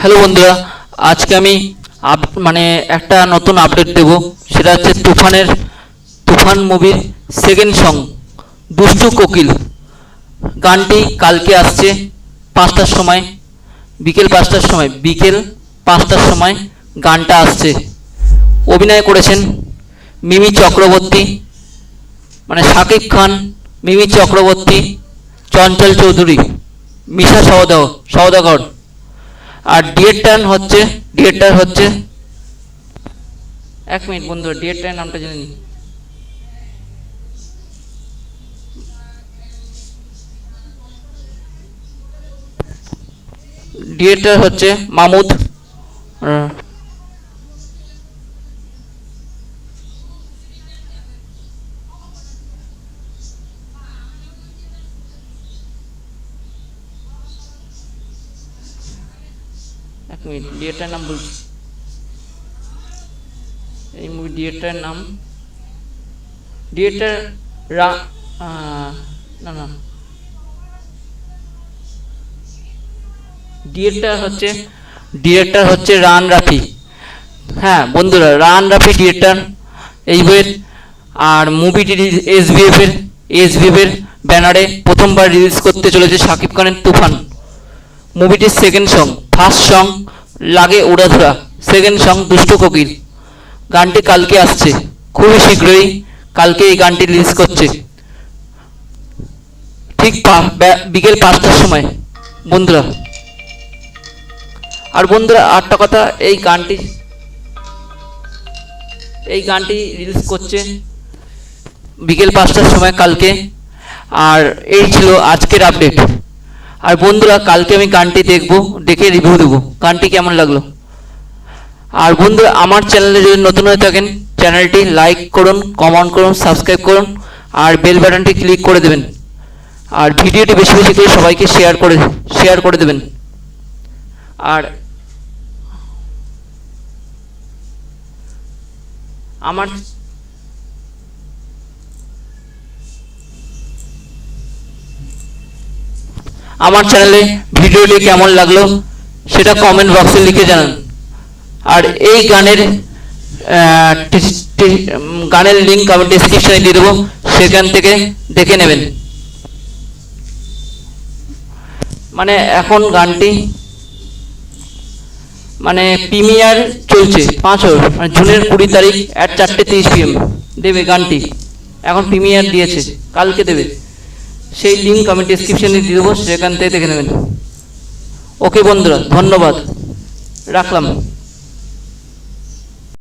Hello বন্ধুরা, আজকে আমি আপ মানে একটা নতুন আপডেট দেব। সেটা হচ্ছে তুফানের, তুফান মুভির সেকেন্ড সং দুষ্টু কোকিল। গানটি কালকে আসছে পাঁচটার সময়, বিকেল পাঁচটার সময়, বিকেল পাঁচটার সময় গানটা আসছে। অভিনয় করেছেন মিমি চক্রবর্তী মানে শাকিব খান, মিমি চক্রবর্তী, চঞ্চল চৌধুরী, মিশা সওদাগ, সওদাগর। আর ডিএটার হচ্ছে ডিএটার হচ্ছে। এক মিনিট বন্ধু ডিএটার নামটা জেনে নিই। ডিরেক্টর হচ্ছে মামুদ। এক মিনিট ডিরেক্টরের নাম বলছি। এই মুভি ডিরেক্টরের নাম ডিরেক্টর রা না না। ডিরেক্টর হচ্ছে ডিরেক্টর হচ্ছে রান রাফি। হ্যাঁ বন্ধুরা, রান রাফি ডিরেক্টর এই বইয়ের, আর মুভিটি এস এর এস এর ব্যানারে প্রথমবার রিলিজ করতে চলেছে শাকিব খানের তুফান। মুভিটির সেকেন্ড সং ফার্স্ট সং লাগে উড়াধুরা। সেকেন্ড সং দুষ্ট কোকিল গানটি কালকে আসছে। খুবই শীঘ্রই কালকে এই গানটি রিলিজ করছে। ঠিক বিকেল পাঁচটার সময়। বন্ধুরা, আর বন্ধুরা, আরেকটা কথা, এই গানটি এই গানটি রিলিজ করছে বিকেল পাঁচটার সময় কালকে। আর এই ছিল আজকের আপডেট আর বন্ধুরা, কালকে আমি গানটি দেখব দেখে রিভিউ দেবো। গানটি কেমন লাগল? আর বন্ধুরা আমার চ্যানেলে যদি নতুন হয়ে থাকেন চ্যানেলটি লাইক করুন কমেন্ট করুন সাবস্ক্রাইব করুন, আর বেল বাটনটি ক্লিক করে দেবেন। আর ভিডিওটি বেশি বেশি করে সবাইকে শেয়ার করে শেয়ার করে দেবেন। আর আমার আমার চ্যানেলে ভিডিওটি কেমন লাগল, সেটা কমেন্ট বক্সে লিখে জানান। আর এই গানের গানের লিঙ্ক আমি ডিসক্রিপশনে দিয়ে দেবো, সেখান থেকে দেখে নেবেন। মানে এখন গানটি মানে প্রিমিয়ার চলছে পাঁচ ওর মানে জুনের কুড়ি তারিখ অ্যাট চারটে তিরিশ পিএম দেবে গানটি, এখন প্রিমিয়ার দিয়েছে, কালকে দেবে। সেই লিঙ্ক আমি ডিসক্রিপশানে দিয়ে দেবো সেখান থেকে দেখে নেবেন। ওকে বন্ধুরা ধন্যবাদ। রাখলাম।